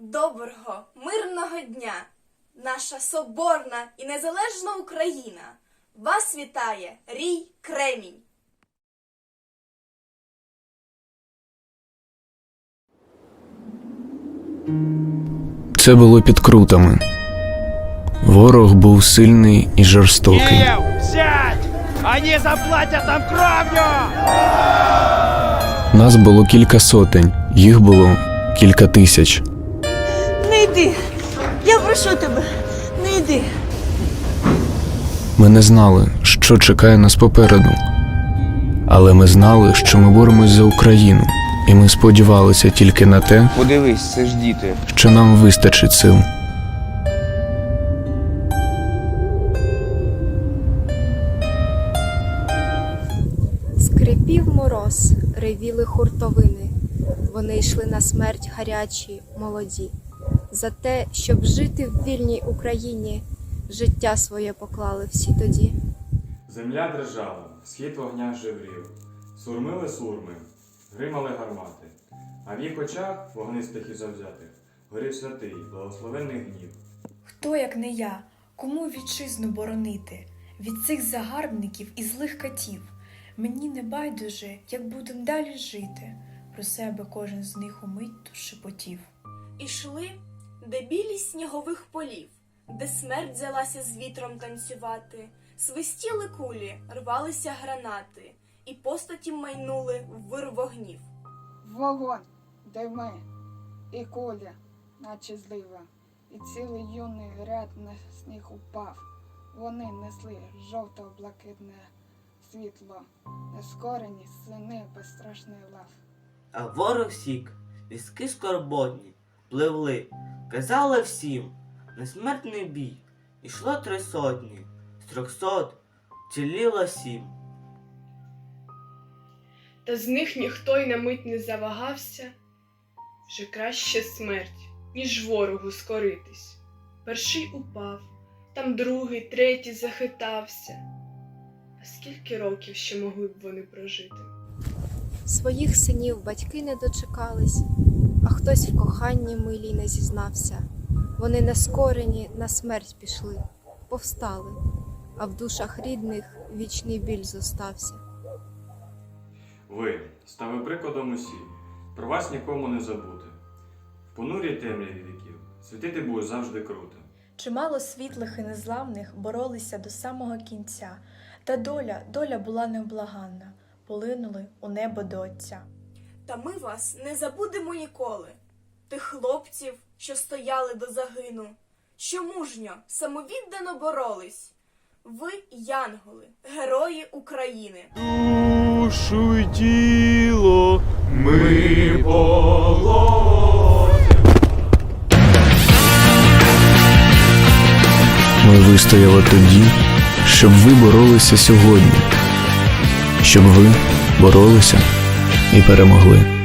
Доброго, мирного дня! Наша соборна і незалежна Україна! Вас вітає Рій Кремінь! Це було під крутами. Ворог був сильний і жорстокий. Сядь! Они заплатят нам кровью! Нас було кілька сотень, їх було кілька тисяч. Прошу тебе, не йди. Ми не знали, що чекає нас попереду. Але ми знали, що ми боремось за Україну, і ми сподівалися тільки на те, Подивись, це ж діти. що нам вистачить сил. Скрипів мороз, ревіли хуртовини. Вони йшли на смерть гарячі, молоді. За те, щоб жити в вільній Україні, життя своє поклали всі тоді. Земля дрижала, схід вогня жеврів, сурмили сурми, гримали гармати, а в їх очах, вогнистих і завзятих, горів святий, благословенний гнів. Хто, як не я, кому вітчизну боронити від цих загарбників і злих катів? Мені не байдуже, як будем далі жити. Про себе кожен з них умить шепотів. Ішли, де білість снігових полів, де смерть взялася з вітром танцювати, свистіли кулі, рвалися гранати, і постаті майнули в вир вогнів. Вогонь, де ми, і куля, наче злива, і цілий юний ряд на сніг упав. Вони несли жовто-блакитне світло, нескорені сини безстрашний лав. А ворог сік, візки скорботні, пливли, казали всім, несмертний бій, ішло три сотні, з трьохсот ціліло сім. Та з них ніхто й на мить не завагався. Вже краще смерть, ніж ворогу скоритись. Перший упав, там другий, третій захитався. А скільки років ще могли б вони прожити? Своїх синів батьки не дочекались, а хтось в коханні милій не зізнався. Вони нескорені на смерть пішли, повстали, а в душах рідних вічний біль зостався. Ви, стави прикладом усі, про вас нікому не забути. В понурій темряві віків світити буде завжди круто. Чимало світлих і незламних боролися до самого кінця, та доля, доля була невблаганна, полинули у небо до Отця. Та ми вас не забудемо ніколи, тих хлопців, що стояли до загину, що мужньо, самовіддано боролись. Ви, янголи, герої України. Душу й тіло ми Ми вистояли тоді, щоб ви боролися сьогодні, щоб ви боролися і перемогли.